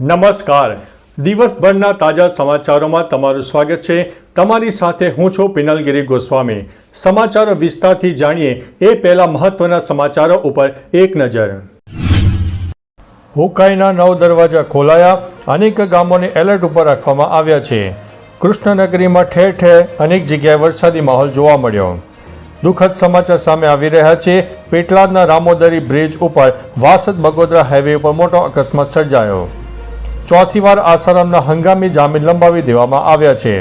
નમસ્કાર. દિવસભરના તાજા સમાચારોમાં તમારું સ્વાગત છે. તમારી સાથે હું છું પિનલગીરી ગોસ્વામી. સમાચારો વિસ્તારથી જાણીએ એ પહેલા મહત્વના સમાચારો ઉપર એક નજર. હુકાઈના નવ દરવાજા ખોલાયા. અનેક ગામોને એલર્ટ ઉપર રાખવામાં આવ્યા છે. કૃષ્ણનગરીમાં ઠેર ઠેર અનેક જગ્યાએ વરસાદી માહોલ જોવા મળ્યો. દુઃખદ સમાચાર સામે આવી રહ્યા છે. પેટલાદના રામોદરી બ્રિજ ઉપર વાસદ બગોદરા હાઈવે ઉપર મોટો અકસ્માત સર્જાયો. ચોથી વાર આસારામના હંગામી જામીન લંબાવી દેવામાં આવ્યા છે.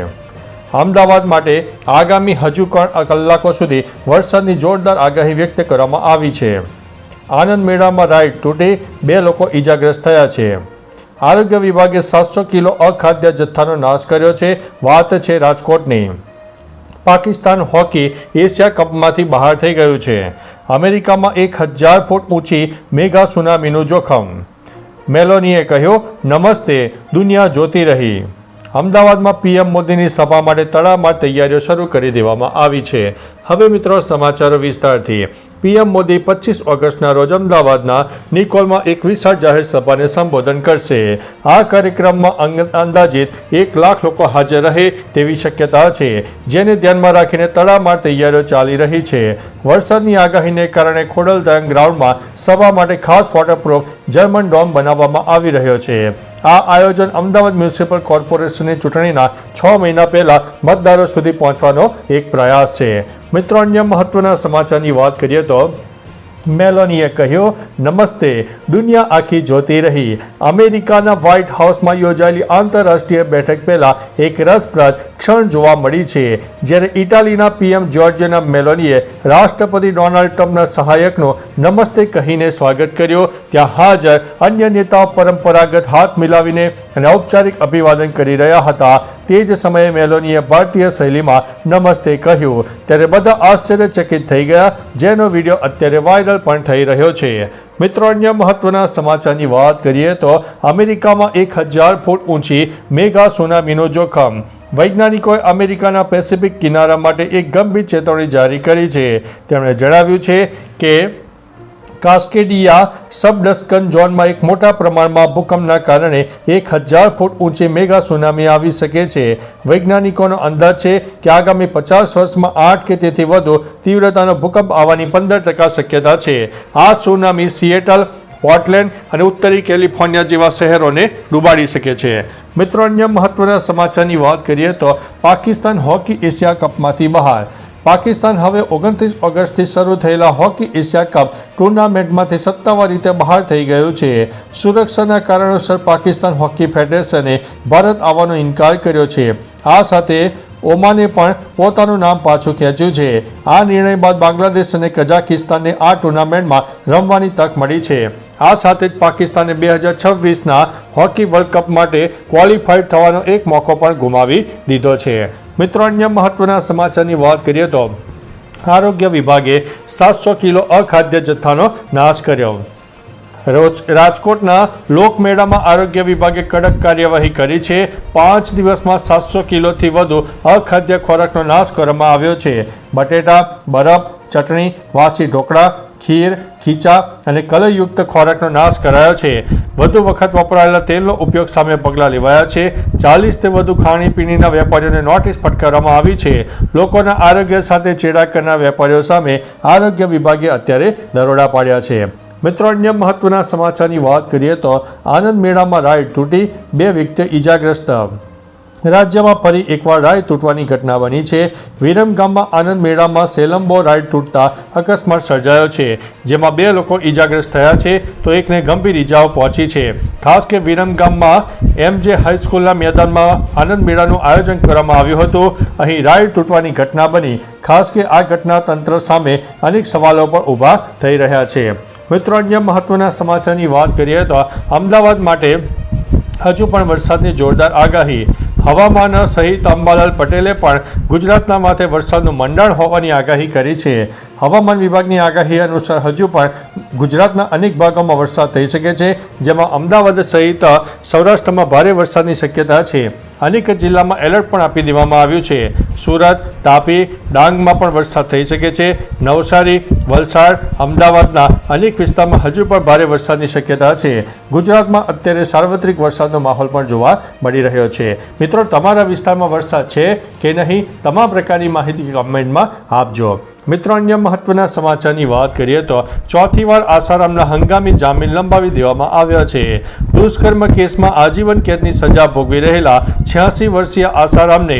અમદાવાદ માટે આગામી હજુ પણ કલાકો સુધી વરસાદની જોરદાર આગાહી વ્યક્ત કરવામાં આવી છે. આનંદ મેળામાં રાઈડ તૂટી બે લોકો ઈજાગ્રસ્ત થયા છે. આરોગ્ય વિભાગે સાતસો કિલો અખાદ્ય જથ્થાનો નાશ કર્યો છે, વાત છે રાજકોટની. પાકિસ્તાન હોકી એશિયા કપમાંથી બહાર થઈ ગયું છે. અમેરિકામાં એક હજાર ફૂટ ઊંચી મેગા સુનામીનું જોખમ મેલોનીએ કહ્યું નમસ્તે દુનિયા જોતી રહી. અમદાવાદમાં પીએમ મોદીની સભા માટે તળાવમાં તૈયારીઓ શરૂ કરી દેવામાં આવી છે. હવે મિત્રો સમાચારો વિસ્તારથી. પીએમ મોદી પચીસ ઓગસ્ટના રોજ અમદાવાદના નિકોલમાં એક વિશાળ જાહેર સભાને સંબોધન કરશે. આ કાર્યક્રમમાં અંદાજિત એક લાખ લોકો હાજર રહે તેવી શક્યતા છે, જેને ધ્યાનમાં રાખીને તળાવમાં તૈયારીઓ ચાલી રહી છે. વરસાદની આગાહીને કારણે ખોડલધામ ગ્રાઉન્ડમાં સભા માટે ખાસ વોટરપ્રૂફ જર્મન ડોમ બનાવવામાં આવી રહ્યો છે. આ આયોજન અમદાવાદ મ્યુનિસિપલ કોર્પોરેશનની ચૂંટણીના છ મહિના પહેલા મતદારો સુધી પહોંચવાનો એક પ્રયાસ છે. મિત્રો, અન્ય મહત્વના સમાચારની વાત કરીએ તો મેલોનીએ કહ્યું, નમસ્તે, દુનિયા આખી જોતી રહી. અમેરિકાના વ્હાઇટ હાઉસમાં યોજાયેલી આંતરરાષ્ટ્રીય બેઠક પહેલા એક રસપ્રદ ક્ષણ જોવા મળી છે, જ્યારે ઇટાલીના પીએમ જ્યોર્જિયા મેલોનીએ રાષ્ટ્રપતિ ડોનાલ્ડ ટ્રમ્પના સહાયકનું નમસ્તે કહીને સ્વાગત કર્યું. ત્યાં હાજર અન્ય નેતાઓ પરંપરાગત હાથ મિલાવીને અને ઔપચારિક અભિવાદન કરી રહ્યા હતા. તે જ સમયે મેલોનીએ ભારતીય શૈલીમાં નમસ્તે કહ્યું. ત્યારે બધા આશ્ચર્યચકિત થઈ ગયા. જેનો વીડિયો અત્યારે વાયરલ પણ થઈ રહ્યો છે. મિત્રો, અન્ય મહત્વના સમાચારની વાત કરીએ તો અમેરિકામાં એક હજાર ફૂટ ઊંચી મેગા સુનામીનું જોખમ. વૈજ્ઞાનિકોએ અમેરિકાના પેસિફિક કિનારા માટે એક ગંભીર ચેતવણી જારી કરી છે. તેમણે જણાવ્યું છે કે કાસ્કેડિયા સબડસ્કન ઝોનમાં એક મોટા પ્રમાણમાં ભૂકંપના કારણે એક હજાર ફૂટ ઊંચી મેગા સુનામી આવી શકે છે. વૈજ્ઞાનિકોનો અંદાજ છે કે આગામી પચાસ વર્ષમાં આઠ કે તેથી વધુ તીવ્રતાનો ભૂકંપ આવવાની પંદર ટકા શક્યતા છે. આ સુનામી સિએટલ, પોર્ટલેન્ડ અને ઉત્તરી કેલિફોર્નિયા જેવા શહેરોને ડૂબાડી શકે છે. મિત્રો, અન્ય મહત્વના સમાચારની વાત કરીએ તો પાકિસ્તાન હોકી એશિયા કપમાંથી બહાર. પાકિસ્તાન હવે ઓગણત્રીસ ઓગસ્ટથી શરૂ થયેલા હોકી એશિયા કપ ટુર્નામેન્ટમાંથી સત્તાવાર રીતે બહાર થઈ ગયું છે. સુરક્ષાના કારણોસર પાકિસ્તાન હોકી ફેડરેશને ભારત આવવાનો ઇનકાર કર્યો છે. આ સાથે ઓમાને પણ પોતાનું નામ પાછું ખેંચ્યું છે. આ નિર્ણય બાદ બાંગ્લાદેશ અને કઝાકિસ્તાનને આ ટુર્નામેન્ટમાં રમવાની તક મળી છે. આ સાથે જ પાકિસ્તાને બે હજાર છવ્વીસના હોકી વર્લ્ડ કપ માટે ક્વોલિફાઈડ થવાનો એક મોકો પણ ગુમાવી દીધો છે. મિત્રો, અન્ય મહત્વના સમાચારની વાત કરીએ તો આરોગ્ય વિભાગે સાતસો કિલો અખાદ્ય જથ્થાનો નાશ કર્યો. રાજકોટના લોકમેળામાં આરોગ્ય વિભાગે કડક કાર્યવાહી કરી છે. પાંચ દિવસમાં સાતસો કિલોથી વધુ અખાદ્ય ખોરાકનો નાશ કરવામાં આવ્યો છે. બટેટા, બરફ, ચટણી, વાસી ઢોકળા, ખીર, ખીચા અને કલરયુક્ત ખોરાકનો નાશ કરાયો છે. વધુ વખત વપરાયેલા તેલનો ઉપયોગ સામે પગલાં લેવાયા છે. ચાલીસથી વધુ ખાણીપીણીના વેપારીઓને નોટિસ ફટકારવામાં આવી છે. લોકોના આરોગ્ય સાથે ચેડા કરનાર વેપારીઓ સામે આરોગ્ય વિભાગે અત્યારે દરોડા પાડ્યા છે. મિત્રો, અન્ય મહત્વના સમાચારની વાત કરીએ તો આનંદ મેળામાં રાઈડ તૂટી, બે વ્યક્તિ ઈજાગ્રસ્ત. રાજ્યમાં ફરી એકવાર રાઈડ તૂટવાની ઘટના બની છે. વિરમ ગામમાં આનંદ મેળામાં સેલમ્બો રાઈડ તૂટતા અકસ્માત સર્જાયો છે, જેમાં બે લોકો ઈજાગ્રસ્ત થયા છે, તો એકને ગંભીર ઈજાઓ પહોંચી છે. ખાસ કે વિરમ ગામમાં એમજે હાઈસ્કૂલના મેદાનમાં આનંદ મેળાનું આયોજન કરવામાં આવ્યું હતું. અહીં રાઈડ તૂટવાની ઘટના બની. ખાસ કે આ ઘટના તંત્ર સામે અનેક સવાલો પણ ઊભા થઈ રહ્યા છે. મિત્રો અન્ય મહત્વના સમાચારની વાત કરીએ તો અમદાવાદ માટે હજુ પણ વરસાદની જોરદાર આગાહી હવામાન સહિત અંબાલાલ પટેલે પણ ગુજરાતના માથે વરસાદનું મંડાણ હોવાની આગાહી કરી છે. હવામાન વિભાગની આગાહી અનુસાર હજુ પણ ગુજરાતના અનેક ભાગોમાં વરસાદ થઈ શકે છે, જેમાં અમદાવાદ સહિત સૌરાષ્ટ્રમાં ભારે વરસાદની શક્યતા છે. અનેક જિલ્લામાં એલર્ટ પણ આપી દેવામાં આવ્યું છે. સુરત, તાપી, ડાંગમાં પણ વરસાદ થઈ શકે છે. નવસારી, વલસાડ, અમદાવાદના અનેક વિસ્તારમાં હજુ પણ ભારે વરસાદની શક્યતા છે. ગુજરાતમાં અત્યારે સાર્વત્રિક વરસાદનો માહોલ પણ જોવા મળી રહ્યો છે. મિત્રો, તમારા વિસ્તારમાં વરસાદ છે કે નહીં, તમામ પ્રકારની માહિતી કમેન્ટમાં આપજો. મિત્રો, અન્ય મહત્વના સમાચારની વાત કરીએ તો ચોથી વાર આસારામના હંગામી જામીન લંબાવી દેવામાં આવ્યા છે. દુષ્કર્મ કેસમાં આજીવન કેદની સજા ભોગવી રહેલા છ્યાસી વર્ષીય આસારામને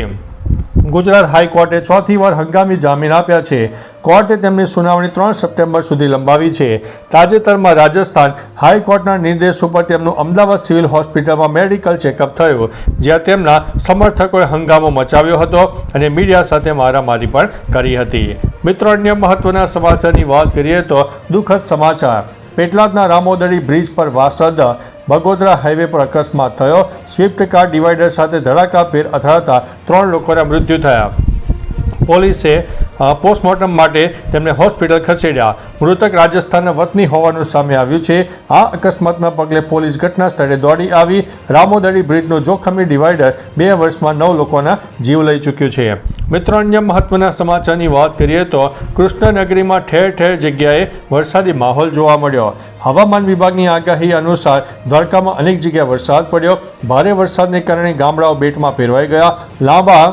ગુજરાત હાઈકોર્ટે ચોથી વાર હંગામી જામીન આપ્યા છે. કોર્ટે તેમની સુનાવણી ત્રણ સપ્ટેમ્બર સુધી લંબાવી છે. તાજેતરમાં રાજસ્થાન હાઈકોર્ટના નિર્દેશ ઉપર તેમનું અમદાવાદ સિવિલ હોસ્પિટલમાં મેડિકલ ચેકઅપ થયું, જ્યાં તેમના સમર્થકોએ હંગામો મચાવ્યો હતો અને મીડિયા સાથે મારામારી પણ કરી હતી. મિત્રો, અન્ય મહત્વના સમાચારની વાત કરીએ તો દુઃખદ સમાચાર. પેટલાદના રામોદડી બ્રિજ પર વાસદ બગોદરા હાઈવે પર અકસ્માત થયો. સ્વિફ્ટ કાર ડિવાઈડર સાથે ધડાકાભેર અથડાતા ત્રણ લોકોના મૃત્યુ થયા. પોલીસે પોસ્ટમોર્ટમ માટે તેમને હોસ્પિટલ ખસેડ્યા. મૃતક રાજસ્થાનના વતની હોવાનું સામે આવ્યું છે. આ અકસ્માતના પગલે પોલીસ ઘટના સ્થળે દોડી આવી. રામોદડી બ્રિજનું જોખમી ડિવાઈડર બે વર્ષમાં નવ લોકોના જીવ લઈ ચૂક્યું છે. મિત્રો, અન્ય મહત્વના સમાચારની વાત કરીએ તો કૃષ્ણનગરીમાં ઠેર ઠેર જગ્યાએ વરસાદી માહોલ જોવા મળ્યો. હવામાન વિભાગની આગાહી અનુસાર દ્વારકામાં અનેક જગ્યાએ વરસાદ પડ્યો. ભારે વરસાદને કારણે ગામડાઓ બેટમાં ફેરવાઈ ગયા. લાંબા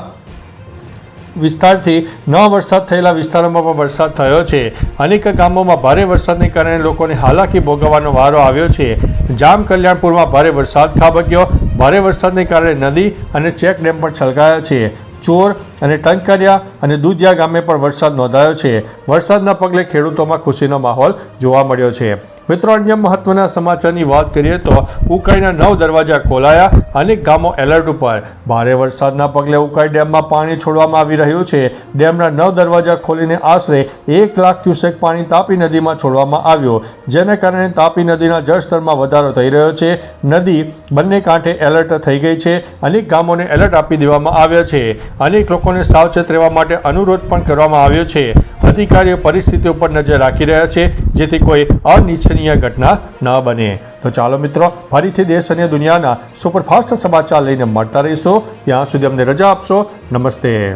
વિસ્તારથી ન વરસાદ થયેલા વિસ્તારોમાં પણ વરસાદ થયો છે. અનેક ગામોમાં ભારે વરસાદને કારણે લોકોને હાલાકી ભોગવવાનો વારો આવ્યો છે. જામ કલ્યાણપુરમાં ભારે વરસાદ ખાબક્યો. ભારે વરસાદને કારણે નદી અને ચેક ડેમ પણ છલકાયા છે. ચોર અને ટંકરિયા અને દુધિયા ગામે પણ વરસાદ નોંધાયો છે. વરસાદના પગલે ખેડૂતોમાં ખુશીનો માહોલ જોવા મળ્યો છે. મિત્રો, અન્ય મહત્વના સમાચારની વાત કરીએ તો ઉકાઈના નવ દરવાજા ખોલાયા અનેક ગામો એલર્ટ ઉપર. ભારે વરસાદના પગલે ઉકાઈ ડેમમાં પાણી છોડવામાં આવી રહ્યું છે. ડેમના નવ દરવાજા ખોલીને આશરે એક લાખ ક્યુસેક પાણી તાપી નદીમાં છોડવામાં આવ્યું, જેને કારણે તાપી નદીના જળસ્તરમાં વધારો થઈ રહ્યો છે. નદી બંને કાંઠે એલર્ટ થઈ ગઈ છે અનેક ગામોને એલર્ટ આપી દેવામાં આવ્યા છે. અનેક લોકોને સાવચેત રહેવા માટે અનુરોધ પણ કરવામાં આવ્યો છે. અધિકારીઓ પરિસ્થિતિ ઉપર નજર રાખી રહ્યા છે, જેથી કોઈ અનિચ્છનીય ઘટના ન બને. તો ચાલો મિત્રો, ફરીથી દેશ અને દુનિયાના સુપરફાસ્ટ સમાચાર લઈને મળતા રહીશું. ત્યાં સુધી અમને રજા આપશો. નમસ્તે.